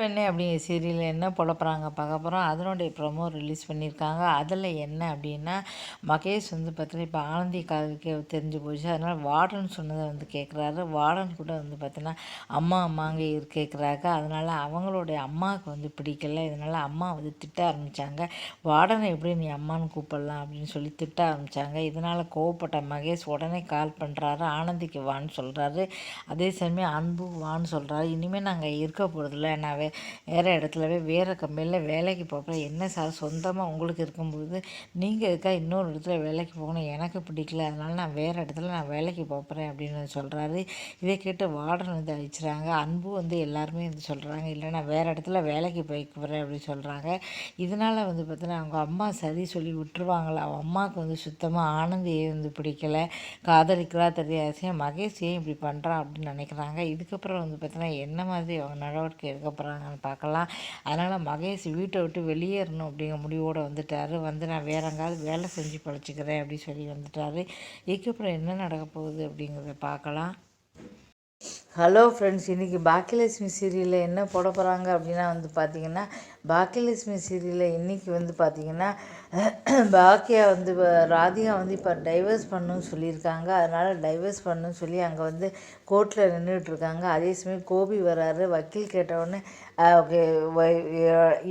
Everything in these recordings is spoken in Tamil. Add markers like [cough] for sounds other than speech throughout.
பெண்ணே அப்படிங்கிற சீரியல் என்ன புலப்புறாங்க பார்க்க போகிறோம் அதனுடைய ப்ரொமோ ரிலீஸ் பண்ணியிருக்காங்க. அதில் என்ன அப்படின்னா மகேஷ் வந்து பார்த்தீங்கன்னா இப்போ ஆனந்தி காதுக்கே தெரிஞ்சு போச்சு. அதனால் வார்டன் சொன்னதை வந்து கேட்குறாரு வார்டன் கூட வந்து பார்த்தீங்கன்னா அம்மா அம்மாங்க கேட்குறாங்க அதனால் அவங்களுடைய அம்மாவுக்கு வந்து பிடிக்கல. இதனால் அம்மா வந்து திட்ட ஆரம்பித்தாங்க வார்டனை எப்படி நீ அம்மான்னு கூப்பிடலாம் அப்படின்னு சொல்லி திட்ட ஆரம்பித்தாங்க இதனால் கோவப்பட்ட மகேஷ் உடனே கால் பண்ணுறாரு ஆனந்திக்கு வான்னு சொல்கிறாரு அதே சமயம் அன்பு வான்னு சொல்கிறாரு இனிமேல் நாங்கள் இருக்க போகிறதில்ல நான் வேறு இடத்துல போய் வேறு கம்பெனியில் வேலைக்கு போகிறேன் என்ன சார் சொந்தமாக உங்களுக்கு இருக்கும்போது நீங்கள் இருக்கா இன்னொரு இடத்துல வேலைக்கு போகணும் எனக்கு பிடிக்கல அதனால் நான் வேறு இடத்துல நான் வேலைக்கு போகிறேன் அப்படின்னு சொல்கிறாரு இதை கேட்டு வார்டன் வந்து அழிச்சிறாங்க. அன்பு வந்து எல்லாருமே வந்து சொல்கிறாங்க இல்லை நான் வேறு இடத்துல வேலைக்கு போய்க்குறேன் அப்படின்னு சொல்கிறாங்க இதனால் வந்து பார்த்தீங்கன்னா அவங்க அம்மா சரி சொல்லி விட்டுருவாங்களா? அவன் அம்மாவுக்கு வந்து சுத்தமாக ஆனந்தியை வந்து பிடிக்கல. காதலிக்கிறா தெரியாத. மகேஷ் ஏன் இப்படி பண்ணுறான் அப்படின்னு நினைக்கிறாங்க. இதுக்கப்புறம் வந்து பார்த்தீங்கன்னா என்ன மாதிரி அவங்க நடவடிக்கை எடுக்க போகிறாங்க பண்ணுறாங்கன்னு பார்க்கலாம். அதனால் மகேஷ் வீட்டை விட்டு வெளியேறணும் அப்படிங்கிற முடிவோடு வந்துட்டார். வந்து நான் வேற எங்காவது வேலை செஞ்சு பழச்சிக்கிறேன் அப்படின்னு சொல்லி வந்துட்டார். இதுக்கப்புறம் என்ன நடக்க போகுது அப்படிங்கிறத பார்க்கலாம். ஹலோ ஃப்ரெண்ட்ஸ் இன்றைக்கி பாக்கியலட்சுமி சீரியலில் என்ன போட போகிறாங்க அப்படின்னா வந்து பார்த்திங்கன்னா பாக்கியலட்சுமி சீரியலில் இன்றைக்கி வந்து பார்த்திங்கன்னா [clears throat] பாக்கியா வந்து ராதிகா வந்து இப்போ டைவர்ஸ் பண்ணுன்னு சொல்லியிருக்காங்க. அதனால் டைவர்ஸ் பண்ணுன்னு சொல்லி அங்கே வந்து கோர்ட்டில் நின்றுட்டுருக்காங்க அதே சமயம் கோபி வராரு. வக்கீல் கேட்டவுடனே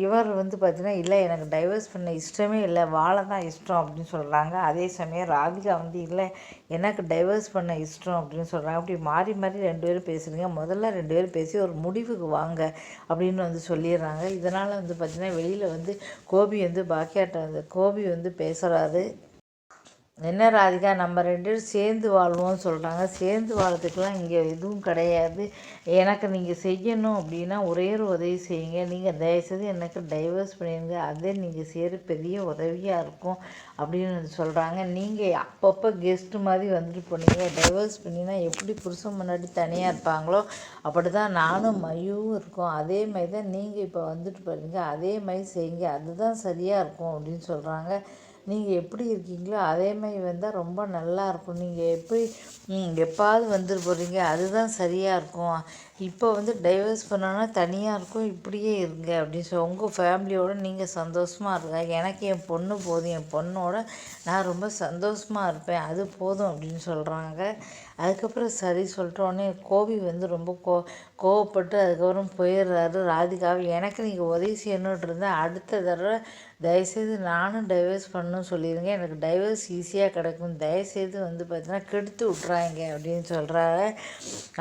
இவர் வந்து பார்த்தீங்கன்னா இல்லை எனக்கு டைவர்ஸ் பண்ண இஷ்டமே இல்லை. வாழ தான் இஷ்டம் அப்படின்னு சொல்கிறாங்க அதே சமயம் ராதிகா வந்து இல்லை எனக்கு டைவர்ஸ் பண்ண இஷ்டம் அப்படின்னு சொல்கிறாங்க அப்படி மாறி மாறி ரெண்டு பேரும் பேசுகிறீங்க முதல்ல ரெண்டு பேரும் பேசி ஒரு முடிவுக்கு வாங்க அப்படின்னு வந்து சொல்லிடுறாங்க. இதனால் வந்து பார்த்திங்கன்னா வெளியில் வந்து கோபி வந்து பாக்கியாட்ட வந்து கோபி வந்து பேசுகிறாரு என்ன ராதிகா நம்ம ரெண்டு பேரும் சேர்ந்து வாழ்வோம்னு சொல்கிறாங்க சேர்ந்து வாழ்றதுக்கெலாம் இங்கே எதுவும் கிடையாது. எனக்கு நீங்கள் செய்யணும் அப்படின்னா ஒரே ஒரு உதவி செய்யுங்க. நீங்கள் தயவுசெய்து எனக்கு டைவர்ஸ் பண்ணிடுங்க. அதே நீங்கள் செய்கிற பெரிய உதவியாக இருக்கும் அப்படின்னு சொல்கிறாங்க நீங்கள் அப்பப்போ கெஸ்ட்டு மாதிரி வந்துட்டு போனீங்க. டைவர்ஸ் பண்ணினா எப்படி புருஷன் முன்னாடி தனியாக இருப்பாங்களோ அப்படி தான் நானும் மையும் இருக்கோம். அதே மாதிரி தான் நீங்கள் இப்போ வந்துட்டு போகிறீங்க அதே மாதிரி செய்யுங்க. அதுதான் சரியாக இருக்கும் அப்படின்னு சொல்கிறாங்க நீங்கள் எப்படி இருக்கீங்களோ அதே மாதிரி வந்தால் ரொம்ப நல்லா இருக்கும். நீங்கள் எப்படி எப்பாவது வந்துட்டு போகிறீங்க அதுதான் சரியாக இருக்கும். இப்போ வந்து டைவர்ஸ் பண்ணோன்னா தனியாக இருக்கும் இப்படியே இருங்க அப்படின்னு சொல்லி உங்கள் ஃபேமிலியோடு நீங்கள் சந்தோஷமாக இருங்க. எனக்கு என் பொண்ணு போதும் என் பொண்ணோட நான் ரொம்ப சந்தோஷமாக இருப்பேன் அது போதும் அப்படின்னு சொல்கிறாங்க அதுக்கப்புறம் சரி சொல்லிட்டோடனே கோபி வந்து ரொம்ப கோ கோவப்பட்டு அதுக்கப்புறம் போயிடுறாரு ராதிகாவை எனக்கு நீங்கள் உதவி செய்யணுன்ட்டு இருந்தால் அடுத்த தடவை தயவுசெய்து நானும் டைவர்ஸ் பண்ணணும்னு சொல்லிடுங்க எனக்கு டைவர்ஸ் ஈஸியாக கிடைக்கும். தயவுசெய்து வந்து பார்த்தீங்கன்னா கெடுத்து விட்றாங்க அப்படின்னு சொல்கிறாங்க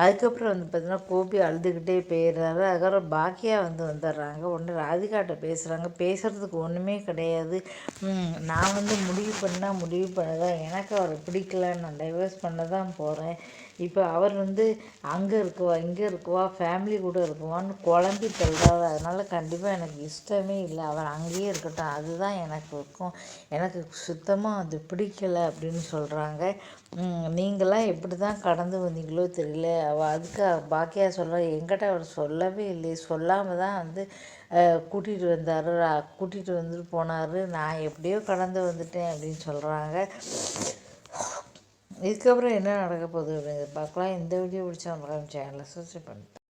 அதுக்கப்புறம் வந்து பார்த்தீங்கன்னா கோபி அழுதுகிட்டே போயிடுறாரு. அதுக்கப்புறம் பாக்கியா வந்து வந்துடுறாங்க. உடனே ராதிகாட்ட பேசுகிறாங்க பேசுகிறதுக்கு ஒன்றுமே கிடையாது. நான் வந்து முடிவு பண்ணால் முடிவு பண்ணதான் எனக்கு அவரை பிடிக்கல நான் டைவர்ஸ் பண்ண தான் போகிறேன் இப்போ அவர் வந்து அங்கே இருக்குவா இங்கே இருக்குவா ஃபேமிலி கூட இருக்குவான்னு குழம்பி தள்ளுறாரு அதனால் கண்டிப்பாக எனக்கு இஷ்டமே இல்லை. அவர் அங்கேயே இருக்கட்டும். அதுதான் எனக்கு இருக்கும். எனக்கு சுத்தமாக அது பிடிக்கலை அப்படின்னு சொல்கிறாங்க நீங்களாம் எப்படி தான் கடந்து வந்தீங்களோ தெரியல. அவள் அதுக்கு பாக்கியா சொல்கிற எங்கிட்ட அவர் சொல்லவே இல்லை சொல்லாமல் தான் வந்து கூட்டிகிட்டு வந்தார். கூட்டிகிட்டு வந்துட்டு போனார். நான் எப்படியோ கடந்து வந்துட்டேன் அப்படின்னு சொல்கிறாங்க இதுக்கப்புறம் என்ன நடக்க போகுது அப்படிங்கிறது பார்க்கலாம். இந்த வீடியோ பிடிச்சா மறக்காம சேனலை சப்ஸ்கிரைப் பண்ணிட்டு